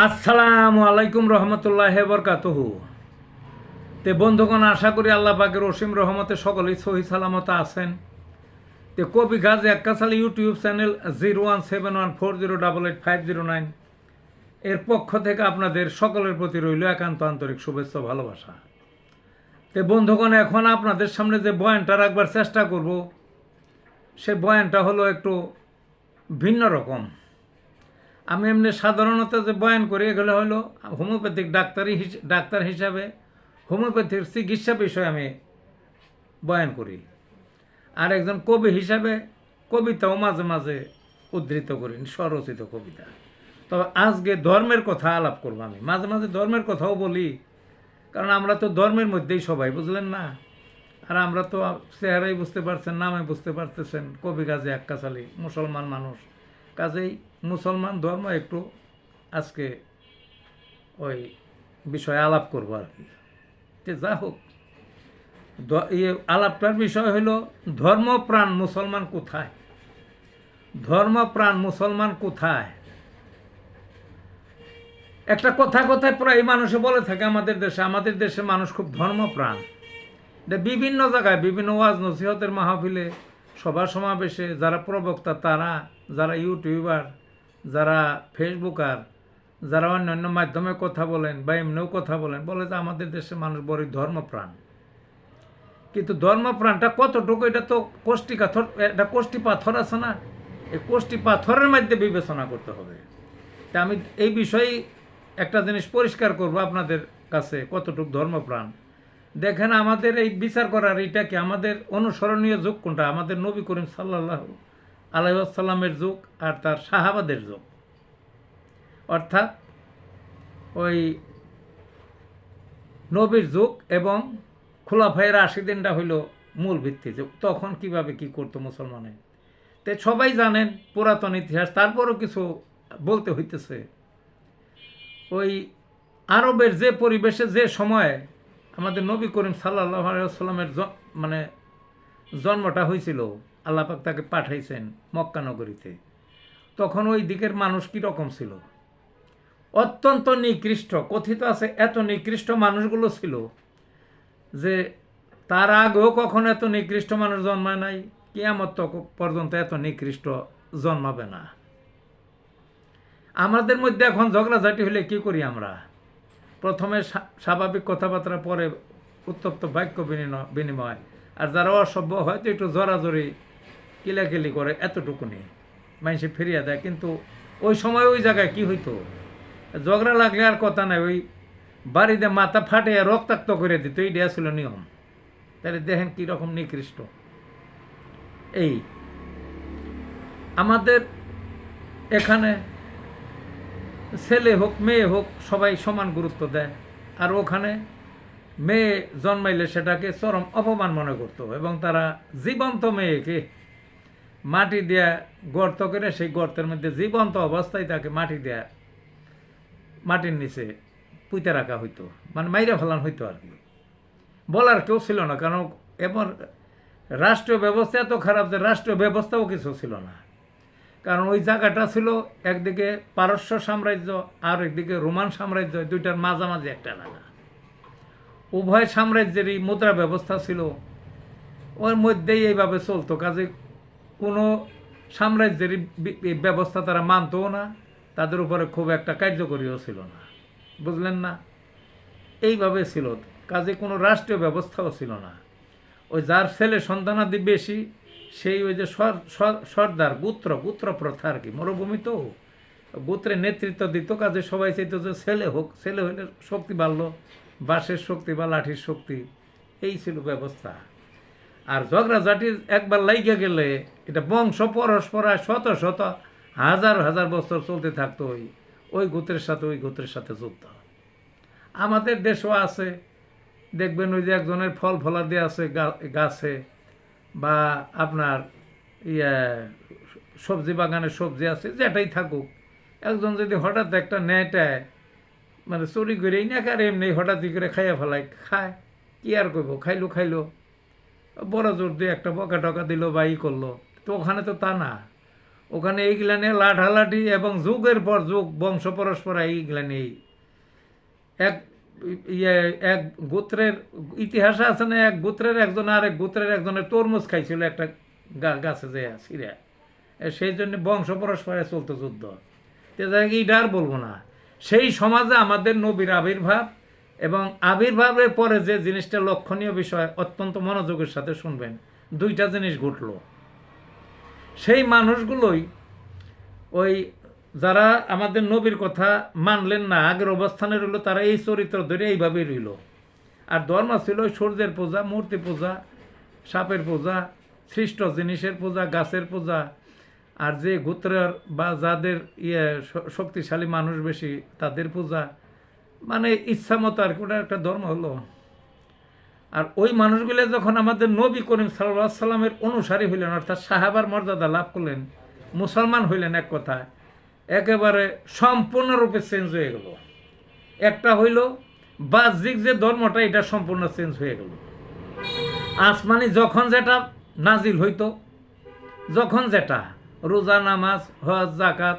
আসসালামু আলাইকুম রহমতুল্লাহ বরকাতহু। তে বন্ধুগণ, আশা করি আল্লাহ পাকের অসীম রহমতে সকলেই সহি সালামত আছেন। তে কবি Gazi Ekkasal YouTube channel zero one seven one four zero double eight five zero nine এর পক্ষ থেকে আপনাদের সকলের প্রতি রইল একান্ত আন্তরিক শুভেচ্ছা ভালোবাসা। তে বন্ধুগণ, এখন আপনাদের সামনে যে বয়ানটা রাখবার চেষ্টা করব, সে বয়ানটা হলো একটু ভিন্ন রকম। আমি এমনি সাধারণত যে বয়ান করি, এগুলো হলো হোমিওপ্যাথিক ডাক্তারি ডাক্তার হিসাবে হোমিওপ্যাথির চিকিৎসা বিষয়ে আমি বয়ান করি। আর একজন কবি হিসাবে কবিতাও মাঝে মাঝে উদ্ধৃত করি, স্বরচিত কবিতা। তবে আজকে ধর্মের কথা আলাপ করব আমি। মাঝে মাঝে ধর্মের কথাও বলি, কারণ আমরা তো ধর্মের মধ্যেই সবাই, বুঝলেন না? আর আমরা তো চেহারাই বুঝতে পারছেন, নামে বুঝতে পারতেছেন, কবি কাজে এক্কাশালী মুসলমান মানুষ। কাজেই মুসলমান ধর্ম একটু আজকে ওই বিষয়ে আলাপ করব আর কি। যে হোক ইয়ে আলাপটার বিষয় হলো, ধর্মপ্রাণ মুসলমান কোথায়? ধর্মপ্রাণ মুসলমান কোথায়? একটা কথা কথায় প্রায় মানুষে বলে থাকে আমাদের দেশে আমাদের দেশে মানুষ খুব ধর্মপ্রাণ। বিভিন্ন জায়গায়, বিভিন্ন ওয়াজ নসিহতের মাহফিলে, সভা সমাবেশে যারা প্রবক্তা, তারা, যারা ইউটিউবার যারা ফেসবুকার, যারা অন্যান্য মাধ্যমে কথা বলেন বা এমনিও কথা বলেন, বলে যে আমাদের দেশে মানুষ বড়ই ধর্মপ্রাণ। কিন্তু ধর্মপ্রাণটা কতটুকু এটা তো কোষ্টি পাথর এটা কোষ্টি পাথর আছে না? এই কোষ্টি পাথরের মধ্যে বিবেচনা করতে হবে। তা আমি এই বিষয়ে একটা জিনিস পরিষ্কার করব আপনাদের কাছে, কতটুকু ধর্মপ্রাণ। দেখেন আমাদের এই বিচার করার এইটা কি আমাদের অনুসরণীয় যুগ কোনটা? আমাদের নবী করিম সাল্লাহ আলাইসাল্লামের যুগ আর তার সাহাবাদের যুগ। অর্থাৎ ওই নবীর যুগ এবং খোলাফায়ের আশি দিনটা হইল মূল ভিত্তি যুগ। তখন কীভাবে কি করতো মুসলমানে? তে সবাই জানেন পুরাতন ইতিহাস, তারপরও কিছু বলতে হইতেছে। ওই আরবের যে পরিবেশে, যে সময়ে আমাদের নবী করিম সাল্লাহ আলাইসাল্লামের মানে জন্মটা হয়েছিল আল্লাপাক তাকে পাঠাইছেন মক্কা নগরীতে। তখন ওই দিকের মানুষ কীরকম ছিল? অত্যন্ত নিকৃষ্ট, কথিত আছে এত নিকৃষ্ট মানুষগুলো ছিল যে তার আগেও কখনো এত নিকৃষ্ট মানুষ জন্মায় নাই, কিয়ামত পর্যন্ত এত নিকৃষ্ট জন্মাবে না। আমাদের মধ্যে এখন ঝগড়াঝাটি হলে কি করি আমরা? প্রথমে স্বাভাবিক কথাবার্তা পরে উত্তপ্ত বাক্য বিনিময়। আর যারা অসভ্য, হয়তো একটু জড়াজড়ি কিলাকিলি করে এতটুকুনি মানুষে ফিরিয়ে দেয়, কিন্তু ওই সময় ওই জায়গায় কি হইতো? ঝগড়া লাগলে আর কথা নাই, ওই বাড়িতে মাথা ফাটে রক্তাক্ত করে দিত, এইটা ছিল নিয়ম। তাহলে দেখেন কীরকম নিকৃষ্ট। এই, আমাদের এখানে ছেলে হোক, মেয়ে হোক, সবাই সমান গুরুত্ব দেয়। আর ওখানে মেয়ে জন্মাইলে সেটাকে চরম অপমান মনে করতো, এবং তারা জীবন্ত মেয়েকে মাটি দেয়া গর্ত করে সেই গর্তের মধ্যে জীবন্ত অবস্থায় তাকে মাটি দেয়া মাটির নিচে পুঁতে রাখা হইতো। মানে মাইরা ফেলান হইতো আর কি। বলার কেউ ছিল না, কারণ এবার রাষ্ট্রীয় ব্যবস্থা এত খারাপ যে রাষ্ট্রীয় ব্যবস্থাও কিছু ছিল না। কারণ ওই জায়গাটা ছিল একদিকে পারস্য সাম্রাজ্য আর একদিকে রোমান সাম্রাজ্য দুইটার মাঝামাঝি একটা এলাকা। উভয় সাম্রাজ্যেরই মুদ্রা ব্যবস্থা ছিল। ওর মধ্যেই এইভাবে চলতো। কাজে কোনো এই ব্যবস্থা তারা মানতও না, তাদের উপরে খুব একটা কার্যকরীও ছিল না। বুঝলেন না? এইভাবে ছিল। কাজে কোনো রাষ্ট্রীয় ব্যবস্থাও ছিল না। ওই যার ছেলে সন্তানাদি বেশি, সেই ওই যে সর- সর- সর্দার, গুত্র গুত্র প্রথা আর কি, মরুভূমি তো। গুত্রের নেতৃত্ব দিত, কাজে সবাই চাইতো যে ছেলে হোক, ছেলে হলে শক্তি বাড়লো, বাঁশের শক্তি বা লাঠির শক্তি, এই ছিল ব্যবস্থা। আর ঝগড়া ঝগড়াঝাটি একবার লাইগা গেলে এটা বংশ পরস্পরায় শত শত হাজার হাজার বছর চলতে থাকতো ওই ওই গোত্রের সাথে, ওই গোত্রের সাথে যুদ্ধ। আমাদের দেশও আছে। দেখবেন ওই যে একজনের ফল ফলাদি আছে গাছে বা আপনার ইয়ে সবজি বাগানে সবজি আছে, যেটাই থাকুক। একজন যদি হঠাৎ একটা নেটায় মানে চুরি করেই না কার এমনি হঠাৎই করে খাইয়া ফেলায়, খায়, কি আর করব খাইলো খাইলো। বড় জোর দিয়ে একটা বকা টকা দিল বা ই করল। তো ওখানে তো তা না। ওখানে এইগুলা নিয়ে লাঠালাঠি এবং যুগের পর যুগ, বংশ পরস্পর এইগুলা নিয়ে এক ইয়ে এক গোত্রের ইতিহাসে আছে না, এক গোত্রের একজন আর এক গোত্রের একজনের তরমুজ খাইছিল একটা গা- গাছে যে ছিঁড়ে। এ সেই জন্য বংশ পরস্পরে চলতো যুদ্ধ। তো এইটা আর বলব না। সেই সমাজে আমাদের নবীর আবির্ভাব এবং আবির্ভাবের পরে যে জিনিসটা লক্ষণীয় বিষয়, অত্যন্ত মনোযোগের সাথে শুনবেন। দুইটা জিনিস ঘটল। সেই মানুষগুলোই ওই যারা আমাদের নবীর কথা মানলেন না, আগের অবস্থানে রইল, তারা এই চরিত্র ধরে এইভাবেই রইল। আর ধর্ম ছিল সূর্যের পূজা, মূর্তি পূজা, সাপের পূজা, সৃষ্ট জিনিসের পূজা, গাছের পূজা। আর যে গোত্রের বা যাদের ইয়ে শক্তিশালী মানুষ বেশি, তাদের পূজা। মানে ইচ্ছা মতো আর ওটা একটা ধর্ম হলো। আর ওই মানুষগুলো যখন আমাদের নবী করিম সাল্লাহ সাল্লামের অনুসারী হইলেন, অর্থাৎ সাহাবার মর্যাদা লাভ করলেন, মুসলমান হইলেন এক কথায়, একেবারে সম্পূর্ণরূপে চেঞ্জ হয়ে গেল। একটা হইল, বাহ্যিক যে ধর্মটা, এটা সম্পূর্ণ চেঞ্জ হয়ে গেল। আসমানি যখন যেটা নাজিল হইতো, যখন যেটা, রোজা, নামাজ, হজ জাকাত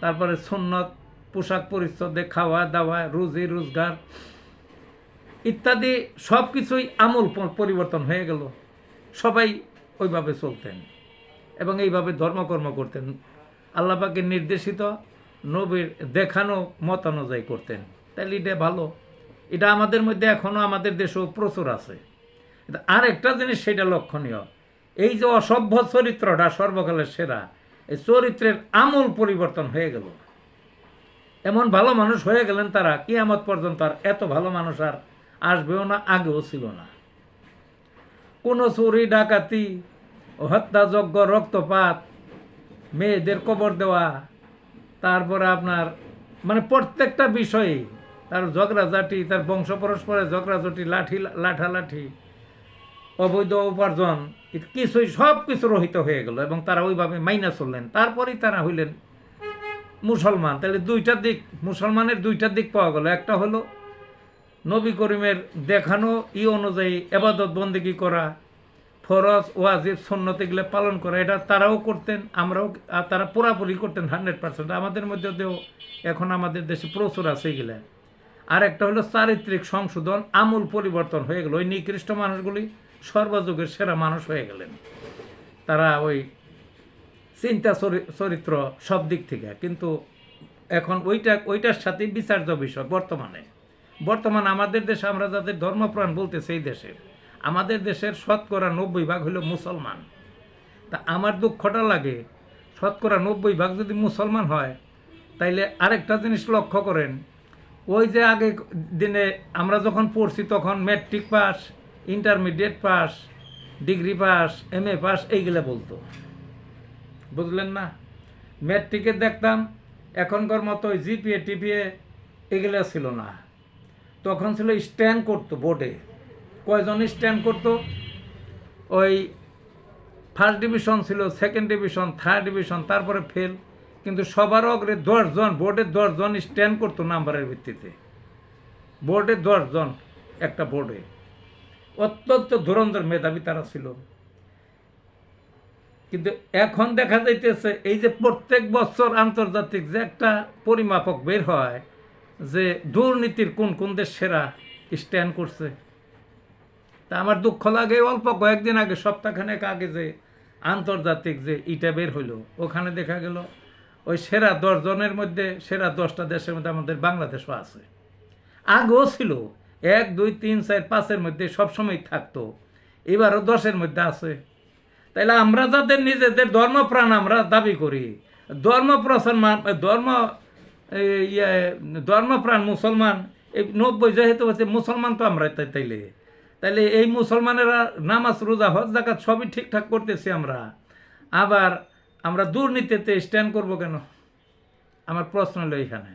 তারপরে সুন্নত পোশাক পরিচ্ছদে খাওয়া দাওয়া, রুজি, রোজগার ইত্যাদি সব কিছুই আমূল পরিবর্তন হয়ে গেল। সবাই ওইভাবে চলতেন এবং এইভাবে ধর্মকর্ম করতেন। আল্লাপাকে নির্দেশিত নবীর দেখানো মত অনুযায়ী করতেন। তাহলে এটা ভালো। এটা আমাদের মধ্যে এখনও আমাদের দেশেও প্রচুর আছে। আর একটা জিনিস সেটা লক্ষণীয়। এই যে অসভ্য চরিত্রটা সর্বকালের সেরা, এই চরিত্রের আমূল পরিবর্তন হয়ে গেল। এমন ভালো মানুষ হয়ে গেলেন তারা, কিয়ামত পর্যন্ত আর এত ভালো মানুষ আর আসবেও না, আগেও ছিল না। কোনো চুরি, ডাকাতি, হত্যাযজ্ঞ, রক্তপাত, মেয়েদের কবর দেওয়া, তারপরে আপনার মানে প্রত্যেকটা বিষয়ে তার ঝগড়াঝাটি, তার বংশ পরস্পরে ঝগড়াঝাটি, লাঠি, লাঠালাঠি, অবৈধ উপার্জন, কিছুই সব কিছু রহিত হয়ে গেল এবং তারা ওইভাবে মাইনা চললেন। তারপরেই তারা হইলেন মুসলমান। তাহলে দুইটা দিক, মুসলমানের দুইটা দিক পাওয়া গেল। একটা হলো নবী করিমের দেখানো ই অনুযায়ী এবাদত বন্দেগি করা, ফরজ, ওয়াজিব সন্ন্যত এগুলো পালন করা। এটা তারাও করতেন, আমরাও তারা পুরাপুরি করতেন হান্ড্রেড পার্সেন্ট। আমাদের মধ্যে মধ্যেও এখন আমাদের দেশে প্রচুর আছে এগুলা। আর একটা হলো চারিত্রিক সংশোধন, আমূল পরিবর্তন হয়ে গেল। ওই নিকৃষ্ট মানুষগুলি সর্বযুগের সেরা মানুষ হয়ে গেলেন। তারা ওই চিন্তা চরি- চরিত্র সব দিক থেকে। কিন্তু এখন ওইটা, ওইটার সাথে বিচার্য বিষয় বর্তমানে। বর্তমান আমাদের দেশে আমরা যাদের ধর্মপ্রাণ বলতে সেই দেশের, আমাদের দেশের শতকরা নব্বই ভাগ হলো মুসলমান। তা আমার দুঃখটা লাগে, শতকরা নব্বই ভাগ যদি মুসলমান হয়, তাইলে আরেকটা জিনিস লক্ষ্য করেন, ওই যে আগে দিনে আমরা যখন পড়ছি তখন matric pass intermediate pass degree pass M A pass এইগুলো বলতো। বুঝলেন না? ম্যাট্রিকে দেখতাম, এখনকার মতো জিপিএ, টিপিএ এগুলো ছিল না। তখন ছিল স্ট্যান্ড করতো বোর্ডে। কয়জন স্ট্যান্ড করতো? ওই ফার্স্ট ডিভিশন ছিল, সেকেন্ড ডিভিশন, থার্ড ডিভিশন, তারপরে ফেল। কিন্তু সবার অগ্রে দশজন, বোর্ডে দশজন স্ট্যান্ড করতো নাম্বারের ভিত্তিতে। বোর্ডে দশজন একটা বোর্ডে। অত্যন্ত ধুরন্ধর মেধাবী তারা ছিল। কিন্তু এখন দেখা যাইতেছে, এই যে প্রত্যেক বছর আন্তর্জাতিক যে একটা পরিমাপক বের হয়, যে দুর্নীতির কোন কোন দেশ সেরা স্ট্যান্ড করছে। তা আমার দুঃখ লাগে, অল্প কয়েকদিন আগে, সপ্তাহখানেক আগে যে আন্তর্জাতিক যে ইটা বের হইল, ওখানে দেখা গেল ওই সেরা দশ জনের মধ্যে, সেরা দশটা দেশের মধ্যে আমাদের বাংলাদেশও আছে। আগেও ছিল, এক, দুই, তিন, চার, পাঁচের মধ্যে সবসময় থাকতো, এবারও দশের মধ্যে আছে। তাইলে আমরা যাদের নিজেদের ধর্মপ্রাণ আমরা দাবি করি। ধর্ম প্রচার মান ধর্ম ইয়ে ধর্মপ্রাণ মুসলমান, এই নব্বই যেহেতু হচ্ছে মুসলমান তো আমরা তাই, তাইলে। তাইলে এই মুসলমানেরা নামাজ, রোজা, হজ জাকাত সবই ঠিকঠাক করতেছি আমরা। আবার আমরা দুর্নীতিতে স্ট্যান্ড করব কেন? আমার প্রশ্ন হলো এইখানে।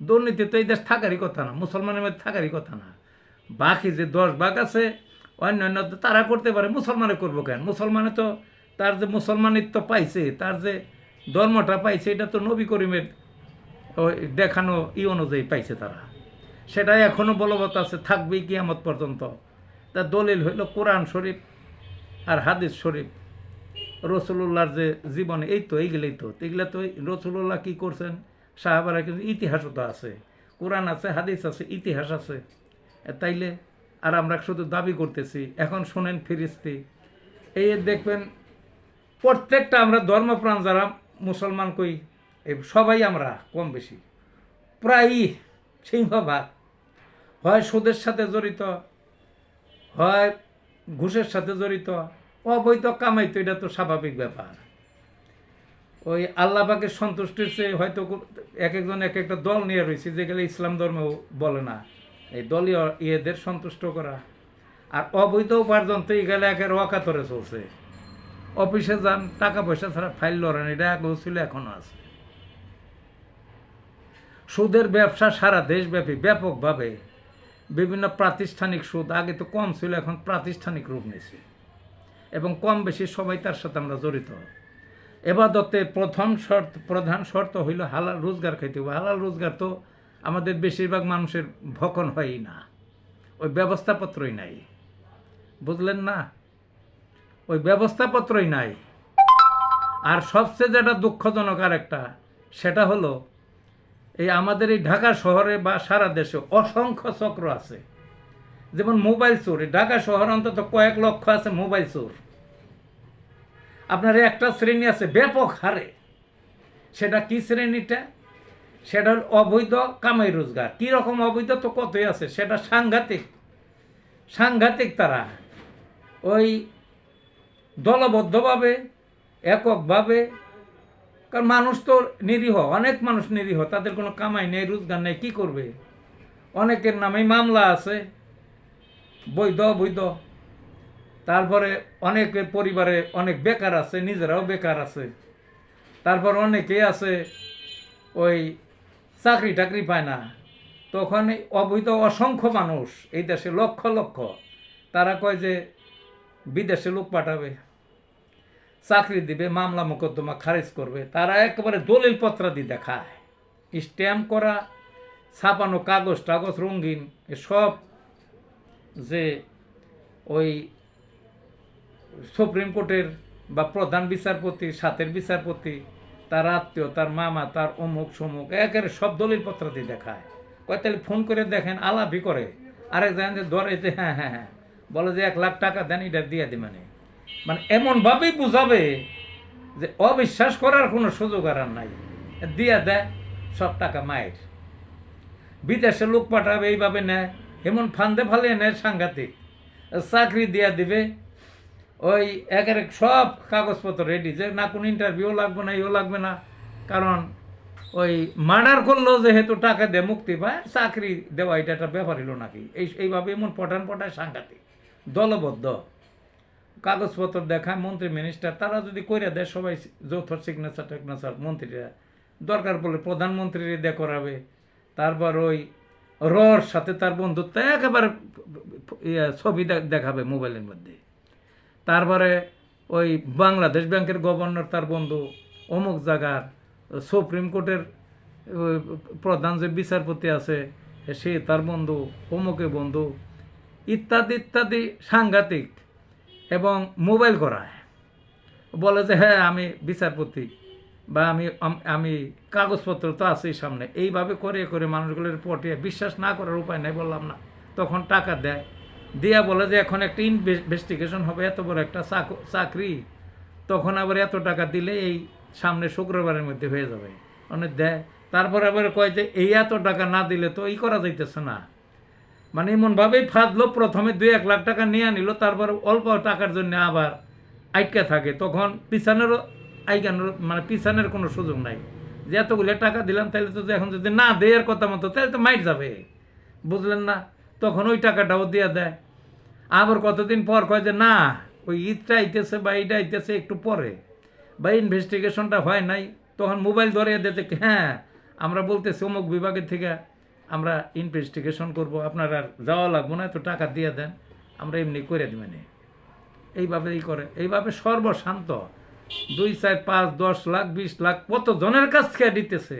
দুর্নীতি তো এই দেশ থাকারই কথা না, মুসলমানের মধ্যে থাকারই কথা না। বাকি যে দশ ভাগ আছে অন্যান্য তো তারা করতে পারে, মুসলমানে করব কেন? মুসলমানে তো তার যে মুসলমানিত্ব পাইছে, তার যে ধর্মটা পাইছে, এটা তো নবী করিমের দেখানো ই অনুযায়ী পাইছে তারা। সেটাই এখনও বলবৎ আছে থাকবেই কিয়ামত পর্যন্ত। তার দলিল হইল কোরআন শরীফ আর হাদিস শরীফ। রসুল্লাহর যে জীবনে, এই তো, এইগুলোই তো। এগুলো তো রসুল্লাহ কী করছেন? সাহাবারা কিন্তু ইতিহাসও তো আছে। কোরআন আছে, হাদিস আছে, ইতিহাস আছে। তাইলে আর আমরা শুধু দাবি করতেছি। এখন শোনেন ফিরিস্তি। এই দেখবেন, প্রত্যেকটা আমরা ধর্মপ্রাণ যারা মুসলমান কই সবাই আমরা কম বেশি। প্রায়ই সিংহভাগ। হয় সুদের সাথে জড়িত, হয় ঘুষের সাথে জড়িত, অবৈধ কামাই তো এটা তো স্বাভাবিক ব্যাপার। ওই আল্লাহ পাকের সন্তুষ্টির চেয়ে হয়তো এক একজন এক একটা দল নিয়ে রয়েছে যেগুলো ইসলাম ধর্মেও বলে না। এই দলীয় ইয়েদের সন্তুষ্ট করা। আর অবৈধ উপার্জন তো এগুলো একের অকাতরে চলছে। অফিসে যান টাকা পয়সা ছাড়া ফাইল লড়েন, এটা আগেও ছিল এখনও আছে। সুদের ব্যবসা সারা দেশব্যাপী ব্যাপকভাবে। বিভিন্ন প্রাতিষ্ঠানিক সুদ, আগে তো কম ছিল, এখন প্রাতিষ্ঠানিক রূপ নিয়েছে। এবং কম বেশি সবাই তার সাথে আমরা জড়িত। এবাদতে প্রথম শর্ত, প্রধান শর্ত হইল হালাল রোজগার খাইতে হবে। হালাল রোজগার তো আমাদের বেশিরভাগ মানুষের ভক্ষণ হয়ই না। ওই ব্যবস্থাপত্রই নাই। বুঝলেন না? ওই ব্যবস্থাপত্রই নাই। আর সবচেয়ে যেটা দুঃখজনক আর একটা সেটা হলো, এই আমাদের এই ঢাকা শহরে বা সারা দেশে অসংখ্য চক্র আছে। যেমন মোবাইল চোর ঢাকা শহর অন্তত কয়েক লক্ষ আছে মোবাইল চোর। আপনার একটা শ্রেণি আছে ব্যাপক হারে। সেটা কি শ্রেণীটা? সেটা অবৈধ কামাই রোজগার। কী রকম অবৈধ তো কতই আছে? সেটা সাংঘাতিক। সাংঘাতিক তারা। ওই দলবদ্ধভাবে, এককভাবে, কারণ মানুষ তো নিরীহ, অনেক মানুষ নিরীহ, তাদের কোনো কামাই নেই, রোজগার নেই, কী করবে? অনেকের নামেই মামলা আছে, বৈধ, অবৈধ। তারপরে অনেকের পরিবারে অনেক বেকার আছে, নিজেরাও বেকার আছে। তারপর অনেকে আছে, ওই চাকরি টাকরি পায় না। তখন অবৈধ অসংখ্য মানুষ এই দেশে লক্ষ লক্ষ, তারা কয় যে বিদেশে লোক পাঠাবে, চাকরি দিবে, মামলা মোকদ্দমা খারিজ করবে, তারা একেবারে দলিল পত্রাদি দেখায়। স্ট্যাম্প করা, ছাপানো কাগজ টাগজ, রঙিন সব যে ওই সুপ্রিম কোর্টের বা প্রধান বিচারপতি, সাতের বিচারপতি তার আত্মীয়, তার মামা, তার অমুক সমুক, একেবারে সব দলিল পত্রাদি দেখায়। কয়, তাহলে ফোন করে দেখেন, আলাপই করে। আরেক জানেন যে ধরে যে হ্যাঁ হ্যাঁ হ্যাঁ বলে যে এক লাখ টাকা দেন, এটা দিয়ে দি মানে। মানে এমনভাবেই বুঝাবে যে অবিশ্বাস করার কোনো সুযোগ আর নাই। দিয়া দেয় সব টাকা মায়ের। বিদেশে লোক পাঠাবে, এইভাবে নেয় এমন ফান্দে ফালে নেয় সাংঘাতিক। চাকরি দিয়া দিবে ওই একের এক সব কাগজপত্র রেডি যে না কোনো ইন্টারভিউ লাগবে না, ইও লাগবে না। কারণ ওই মার্ডার করলেও যেহেতু টাকা দিয়ে মুক্তি পায়, চাকরি দেওয়া এটা একটা ব্যাপার হলো নাকি? এই, এইভাবে এমন পঠান পঠায় সাংঘাতিক, দলবদ্ধ। কাগজপত্র দেখায় মন্ত্রী মিনিস্টার তারা যদি কইরা দেয়, সবাই যৌথ সিগনেচার টেকনেচার মন্ত্রীরা, দরকার পড়লে প্রধানমন্ত্রী দিয়ে করাবে। তারপর ওই রর সাথে তার বন্ধুত্ব একেবারে ইয়ে ছবি দেখাবে মোবাইলের মধ্যে। তারপরে ওই বাংলাদেশ ব্যাংকের গভর্নর তার বন্ধু অমুক জায়গার সুপ্রিম কোর্টের প্রধান যে বিচারপতি আছে, সে তার বন্ধু অমুকে বন্ধু, ইত্যাদি ইত্যাদি সাংঘাতিক এবং মোবাইল করায়। বলে যে হ্যাঁ আমি বিচারপতি বা আমি আমি কাগজপত্র তো আছেই সামনে। এইভাবে করে করে মানুষগুলোর পটিয়ে বিশ্বাস না করার উপায় নাই বললাম না। তখন টাকা দেয়। দিয়া বলে যে এখন একটা ইনভেস্টিগেশন হবে, এত বড় একটা চাক- চাকরি। তখন আবার এত টাকা দিলে এই সামনে শুক্রবারের মধ্যে হয়ে যাবে। অনেক দেয় তারপর আবার কয় যে এই এত টাকা না দিলে তো এই করা যাইতেছে না। মানে এমনভাবেই ফাঁদলো প্রথমে দুই এক লাখ টাকা নিয়ে নিল, তারপর অল্প টাকার জন্য আবার আটকে থাকে। তখন পিছানেরও আইগানোর মানে পিছানের কোনো সুযোগ নাই। যে এতগুলো টাকা দিলাম তাহলে তো এখন যদি না দেওয়ার কথা মতো তাহলে তো মাইট যাবে। বুঝলেন না? তখন ওই টাকাটাও দিয়ে দেয়। আবার কতদিন পর কয় যে, না, ওই ঈদটা আইতেছে বা এইটা আইতেছে একটু পরে। বা ইনভেস্টিগেশনটা হয় নাই, তখন মোবাইল ধরে দিতে হ্যাঁ আমরা বলতেছি অমুক বিভাগের থেকে আমরা ইনভেস্টিগেশন করব, আপনার আর যাওয়া লাগবো না, এত টাকা দিয়ে দেন, আমরা এমনি করে দিবেন। এইভাবেই করে। এইভাবে সর্বশান্ত দুই চার পাঁচ দশ লাখ, বিশ লাখ কত জনের কাছ থেকে দিতেছে?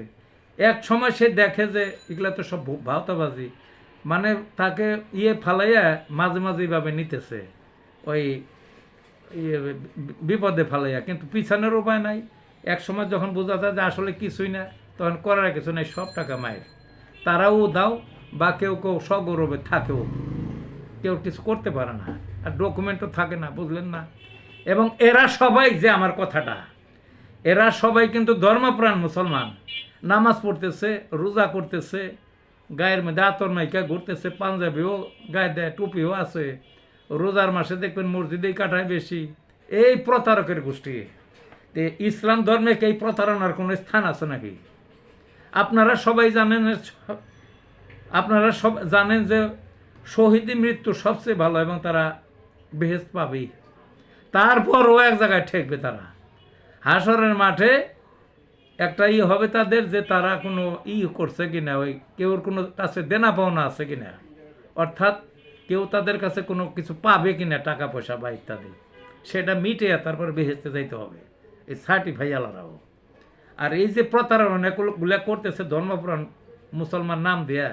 এক সময় সে দেখে যে, এগুলা তো সব ভাওতাবাজি। মানে তাকে ইয়ে ফালাইয়া মাঝে মাঝে এইভাবে নিতেছে। ওই ইয়ে বিপদে ফালাইয়া, কিন্তু পিছানোর উপায় নাই। এক সময় যখন বোঝা যায় যে আসলে কিছুই না, তখন করার কিছু নাই, সব টাকা মায়ের। তারাও দাও, বা কেউ কেউ সগৌরবে থাকেও। কেউ কিছু করতে পারে না, আর ডকুমেন্টও থাকে না, বুঝলেন না? এবং এরা সবাই যে আমার কথাটা, এরা সবাই কিন্তু ধর্মপ্রাণ মুসলমান। নামাজ পড়তেছে, রোজা করতেছে গায়ের মধ্যে আতর মাইকা ঘুরতেছে, পাঞ্জাবিও গায়ে দেয়, টুপিও আছে। রোজার মাসে দেখবেন মসজিদেই কাটায় বেশি। এই প্রতারকের গোষ্ঠী। তে ইসলাম ধর্মে এই প্রতারণার কোনো স্থান আছে নাকি? আপনারা সবাই জানেন আপনারা সব জানেন যে শহীদি মৃত্যু সবচেয়ে ভালো এবং তারা বেহেস্ত পাবেই। তারপরও এক জায়গায় ঠেকবে তারা। হাসরের মাঠে একটা ই হবে তাদের যে তারা কোনো ই করছে কি না, ওই কেউর কোনো কাছে দেনা পাওনা আছে কি না। অর্থাৎ কেউ তাদের কাছে কোনো কিছু পাবে কি না, টাকা পয়সা বা ইত্যাদি, সেটা মিটে তারপর বেহেস্তে যাইতে হবে। এই সার্টিফাই আলাদাও আর এই যে প্রতারণা প্রতারণাগুলো করতেছে ধর্মপুরাণ মুসলমান নাম দেয়া,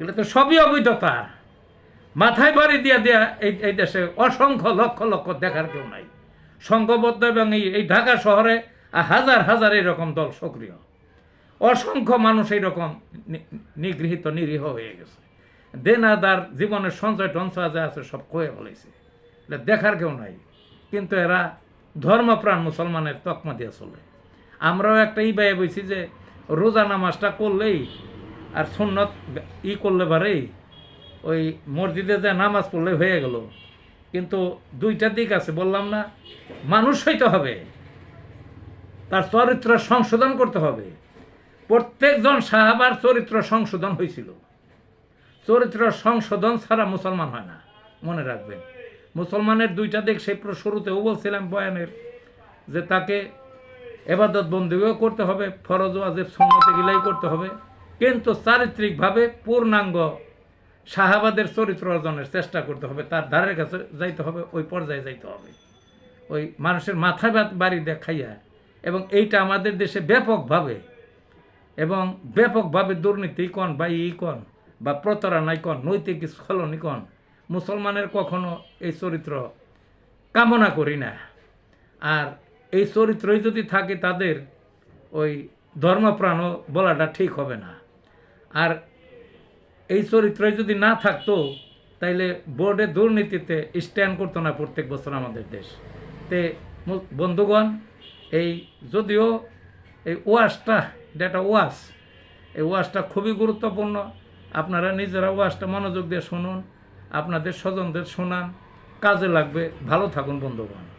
এগুলো তো সবই অবৈধতা। মাথায় বাড়ি দিয়া দেয়া এই এই দেশে অসংখ্য লক্ষ লক্ষ দেখার কেউ নাই। সংঘবদ্ধ এবং এই ঢাকা শহরে হাজার হাজার এরকম দল সক্রিয়। অসংখ্য মানুষ এইরকম নিগৃহীত, নিরীহ হয়ে গেছে। দেনাদার জীবনের সঞ্চয় টঞ্চয় যা আছে সব কয়ে ফেলেছে এটা দেখার কেউ নাই। কিন্তু এরা ধর্মপ্রাণ মুসলমানের তকমা দিয়ে চলে। আমরাও একটা ই বাইয়ে বলছি যে রোজা নামাজটা করলেই আর সুন্নত ই করলে পারেই ওই মসজিদে যে নামাজ পড়লে হয়ে গেল। কিন্তু দুইটা দিক আছে, বললাম না, মানুষ হইতে হবে। তার চরিত্র সংশোধন করতে হবে। প্রত্যেকজন সাহাবার চরিত্র সংশোধন হয়েছিল চরিত্র সংশোধন ছাড়া মুসলমান হয় না, মনে রাখবেন। মুসলমানের দুইটা দিক সেই শুরুতেও বলছিলাম বয়ানের যে তাকে এবাদত বন্দীও করতে হবে, ফরজ ওয়াজেব সন্ন্যতে গিলাই করতে হবে। কিন্তু চারিত্রিকভাবে পূর্ণাঙ্গ সাহাবাদের চরিত্র অর্জনের চেষ্টা করতে হবে, তার ধারের কাছে যাইতে হবে, ওই পর্যায়ে যাইতে হবে। ওই মানুষের মাথা বাড়ি দেখাইয়া এবং এইটা আমাদের দেশে ব্যাপকভাবে এবং ব্যাপকভাবে দুর্নীতি কন বা ই কন বা প্রতারণাই কন, নৈতিক স্খলনই কন, মুসলমানের কখনো এই চরিত্র কামনা করি না। আর এই চরিত্রই যদি থাকে, তাদের ওই ধর্মপ্রাণও বলাটা ঠিক হবে না। আর এই চরিত্রই যদি না থাকতো, তাইলে বোর্ডে দুর্নীতিতে স্ট্যান্ড করতো না প্রত্যেক বছর আমাদের দেশ। তে বন্ধুগণ এই যদিও এই ওয়াশটা একটা ওয়াশ, এই ওয়াশটা খুবই গুরুত্বপূর্ণ। আপনারা নিজেরা ওয়াশটা মনোযোগ দিয়ে শুনুন, আপনাদের স্বজনদের শোনান। কাজে লাগবে। ভালো থাকুন, বন্ধুগণ।